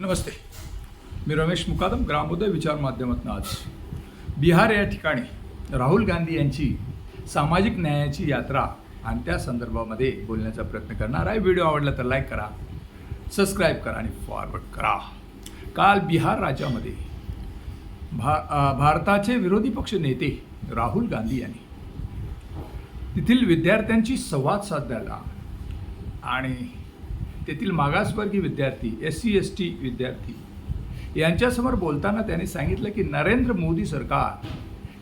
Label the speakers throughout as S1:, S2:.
S1: नमस्ते. मी रमेश मुकादम ग्रामोदय विचार माध्यमातून आज. बिहार या ठिकाणी राहुल गांधी यांची सामाजिक न्यायाची यात्रा आणि त्या संदर्भामध्ये बोलण्याचा प्रयत्न करणार आहे. व्हिडिओ आवडला तर लाईक करा सबस्क्राईब करा आणि फॉरवर्ड करा. काल बिहार राज्यामध्ये भा भारताचे विरोधी पक्ष नेते राहुल गांधी यांनी तेथील विद्यार्थ्यांची संवाद साधायला आणि तेथील मागासवर्गीय विद्यार्थी एस सी एस टी विद्यार्थी यांच्यासमोर बोलताना त्यांनी सांगितलं की नरेंद्र मोदी सरकार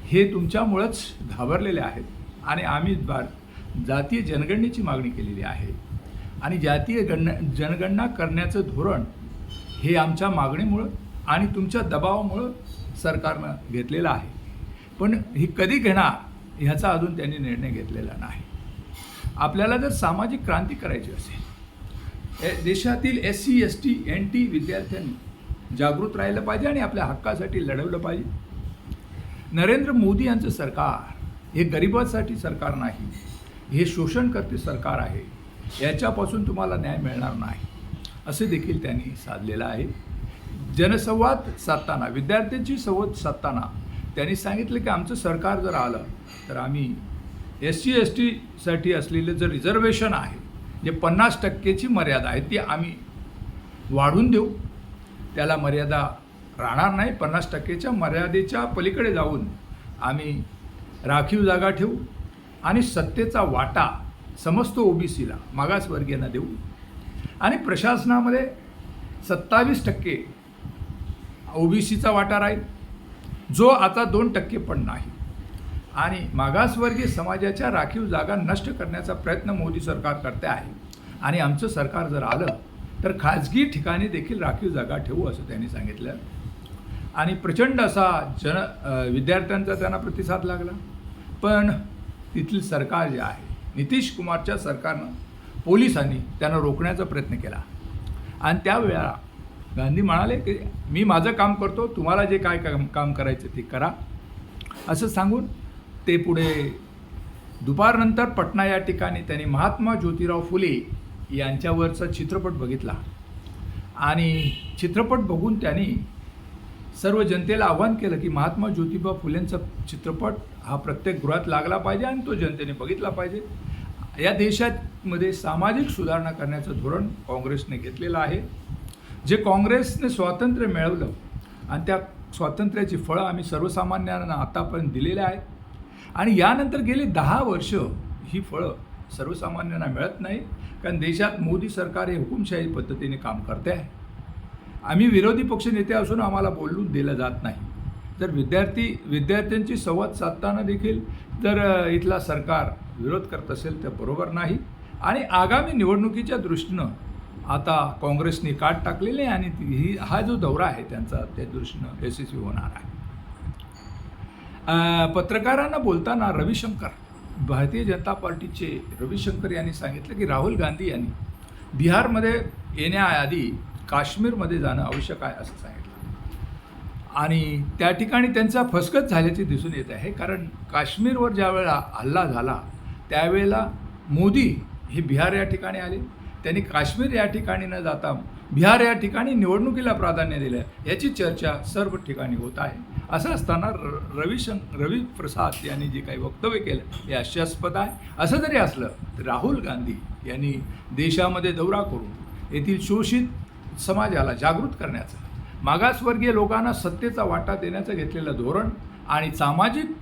S1: हे तुमच्यामुळंच घाबरलेले आहेत आणि आम्ही भार जातीय जनगणनेची मागणी केलेली आहे. आणि जातीय गण जनगणना करण्याचं धोरण हे आमच्या मागणीमुळं आणि तुमच्या दबावामुळं सरकारनं घेतलेलं आहे. पण ही कधी घेणार ह्याचा अजून त्यांनी निर्णय घेतलेला नाही. आपल्याला जर सामाजिक क्रांती करायची असेल देशातील S C S T N T विद्यार्थ्यांनी जागृत राहिलं पाहिजे आणि आपल्या हक्कासाठी लढवलं पाहिजे. नरेंद्र मोदी यांचं सरकार हे गरिबांसाठी सरकार नाही हे शोषणकर्ते सरकार आहे. याच्यापासून तुम्हाला न्याय मिळणार नाही. असे देखील त्यांनी साधलेलं आहे. जनसंवाद साधताना विद्यार्थ्यांची संवाद साधताना त्यांनी सांगितलं की आमचं सरकार जर आलं तर आम्ही एस सी एस टीसाठी असलेलं जे रिझर्वेशन आहे जे पन्नास टक्केची मर्यादा आहे ती आम्ही वाढवून देऊ. त्याला मर्यादा राहणार नाही. पन्नास टक्केच्या मर्यादेच्या पलीकडे जाऊन आम्ही राखीव जागा ठेवू आणि सत्तेचा वाटा समस्त ओबीसीला मागासवर्गीयांना देऊ. आणि प्रशासनामध्ये सत्तावीस टक्के ओबीसीचा वाटा राहील. जो आता दोन टक्के पण नाही. आणि मागासवर्गीय समाजाच्या राखीव जागा नष्ट करण्याचा प्रयत्न मोदी सरकार करते आहे. आणि आमचं सरकार जर आलं तर खाजगी ठिकाणी देखील राखीव जागा ठेवू असं त्यांनी सांगितलं. आणि प्रचंड असा जन विद्यार्थ्यांचा त्यांना प्रतिसाद लागला. पण तिथलं सरकार जे आहे नितीश कुमारच्या सरकारनं पोलिसांनी त्यांना रोखण्याचा प्रयत्न केला. आणि त्यावेळेला गांधी म्हणाले की मी माझं काम करतो तुम्हाला जे काय काम काम करायचं ते करा. असं सांगून ते पुढे दुपारनंतर पटना या ठिकाणी त्यांनी महात्मा ज्योतिराव फुले यांच्यावरचा चित्रपट बघितला. आणि चित्रपट बघून त्यांनी सर्व जनतेला आव्हान केलं की महात्मा ज्योतिबा फुलेंचा चित्रपट हा प्रत्येक गृहात लागला पाहिजे आणि तो जनतेने बघितला पाहिजे. या देशामध्ये सामाजिक सुधारणा करण्याचं धोरण काँग्रेसने घेतलेलं आहे. जे काँग्रेसने स्वातंत्र्य मिळवलं आणि त्या स्वातंत्र्याची फळं आम्ही सर्वसामान्यांना आतापर्यंत दिलेली आहेत. आणि यानंतर गेली दहा वर्ष ही फळं सर्वसामान्यांना मिळत नाही कारण देशात मोदी सरकार हे हुकुमशाही पद्धतीने काम करते आहे. आम्ही विरोधी पक्षनेते असून आम्हाला बोलून दिलं जात नाही. जर विद्यार्थी विद्यार्थ्यांची संवाद साधताना देखील जर इथला सरकार विरोध करत असेल तर बरोबर नाही. आणि आगामी निवडणुकीच्या दृष्टीनं आता काँग्रेसने काट टाकलेले आहे आणि ती- ही हा जो दौरा आहे त्यांचा त्या दृष्टीनं यशस्वी होणार आहे. पत्रकारांना बोलताना रविशंकर भारतीय जनता पार्टीचे रविशंकर यांनी सांगितलं की राहुल गांधी यांनी बिहारमध्ये येण्याआधी काश्मीरमध्ये जाणं आवश्यक आहे असं सांगितलं. आणि त्या ठिकाणी त्यांचा फसगत झाल्याचे दिसून येत आहे कारण काश्मीरवर ज्यावेळेला हल्ला झाला त्यावेळेला मोदी हे बिहार या ठिकाणी आले. त्यांनी काश्मीर या ठिकाणी न जाता बिहार या ठिकाणी निवडणुकीला प्राधान्य दिलं याची चर्चा सर्व ठिकाणी होत आहे. असं असताना र रविशं रवी प्रसाद यांनी जे काही वक्तव्य केलं हे हास्यास्पद आहे. असं जरी असलं तर राहुल गांधी यांनी देशामध्ये दौरा करून येथील शोषित समाजाला जागृत करण्याचं मागासवर्गीय लोकांना सत्तेचा वाटा देण्याचं घेतलेलं धोरण आणि सामाजिक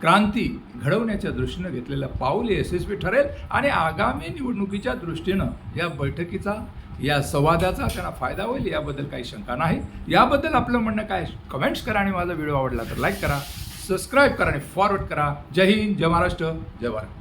S1: क्रांती घडवण्याच्या दृष्टीनं घेतलेलं पाऊल यशस्वी ठरेल आणि आगामी निवडणुकीच्या दृष्टीनं या बैठकीचा या संवादाचा त्यांना फायदा होईल याबद्दल काही शंका नाही. याबद्दल आपलं म्हणणं काय कमेंट्स करा आणि माझा व्हिडिओ आवडला तर लाईक करा सबस्क्राईब करा आणि फॉरवर्ड करा. जय हिंद जय महाराष्ट्र जय भारत.